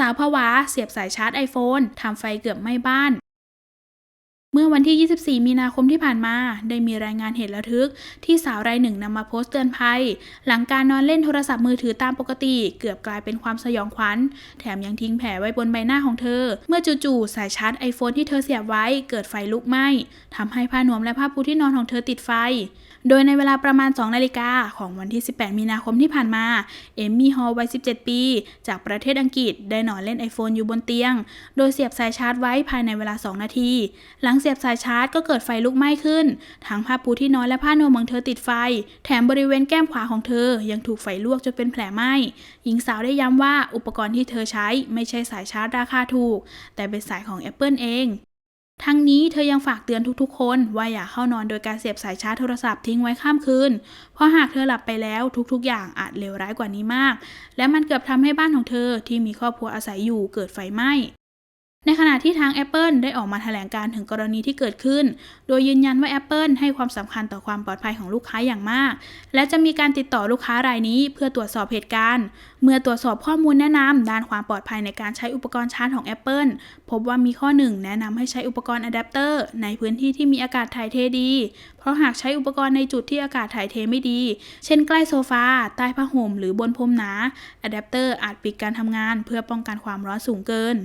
สาวผวาเสียบสายชาร์จ iPhone ทำไฟเกือบไหม้บ้าน เมื่อวันที่ 24 มีนาคมที่ผ่านมา ได้มีรายงานเหตุระทึก ที่สาวรายหนึ่งนำมาโพสต์เตือนภัย หลังการนอนเล่นโทรศัพท์มือถือตามปกติ เกือบกลายเป็นความสยองขวัญ แถมยังทิ้งแผลไว้บนใบหน้าของเธอ เมื่อจู่ๆสายชาร์จ iPhone ที่เธอเสียบไว้เกิดไฟลุกไหม้ทำให้ผ้านวมและผ้าปูที่นอนของเธอติดไฟ โดยในเวลาประมาณ 2 นาฬิกาของวันที่ 18 มีนาคมที่ผ่านมา เอมมี่ฮอลวัย 17 ปี จากประเทศอังกฤษได้นอนเล่น iPhone อยู่บนเตียง โดยเสียบสายชาร์จไว้ภายในเวลา 2 นาที หลังเสียบสายชาร์จก็เกิดไฟลุกไหม้ขึ้น ทั้งผ้าปูที่นอนและผ้านวมของเธอติดไฟ แถมบริเวณแก้มขวาของเธอ ยังถูกไฟลวกจนเป็นแผลไหม้ หญิงสาวได้ย้ำว่าอุปกรณ์ที่เธอใช้ไม่ใช่สายชาร์จราคาถูก แต่เป็นสายของ Apple เองทั้งนี้เธอยังฝากเตือนทุกๆ คนว่าอย่าเข้านอนโดยการเสียบสายชาร์จโทรศัพท์ทิ้งไว้ข้ามคืน เพราะหากเธอหลับไปแล้วทุกๆ อย่างอาจเลวร้ายกว่านี้มาก และมันเกือบทำให้บ้านของเธอที่มีครอบครัวอาศัยอยู่เกิดไฟไหม้ ในขณะที่ทาง Apple ได้ออกมาแถลงการถึงกรณีที่เกิดขึ้น โดยยืนยันว่า Apple ให้ความสำคัญต่อความปลอดภัยของลูกค้าอย่างมาก และจะมีการติดต่อลูกค้ารายนี้เพื่อตรวจสอบเหตุการณ์ เมื่อตรวจสอบข้อมูลแนะนำด้านความปลอดภัยในการใช้อุปกรณ์ชาร์จของ Apple พบว่ามีข้อหนึ่งแนะนำให้ใช้อุปกรณ์อะแดปเตอร์ในพื้นที่ที่มีอากาศถ่ายเทดี เพราะหากใช้อุปกรณ์ในจุดที่อากาศถ่ายเทไม่ดี เช่นใกล้โซฟาใต้ผ้าห่มหรือบนพรมหนาอะแดปเตอร์อาจปิดการทำงาน เพื่อป้องกันความร้อนสูงเกิน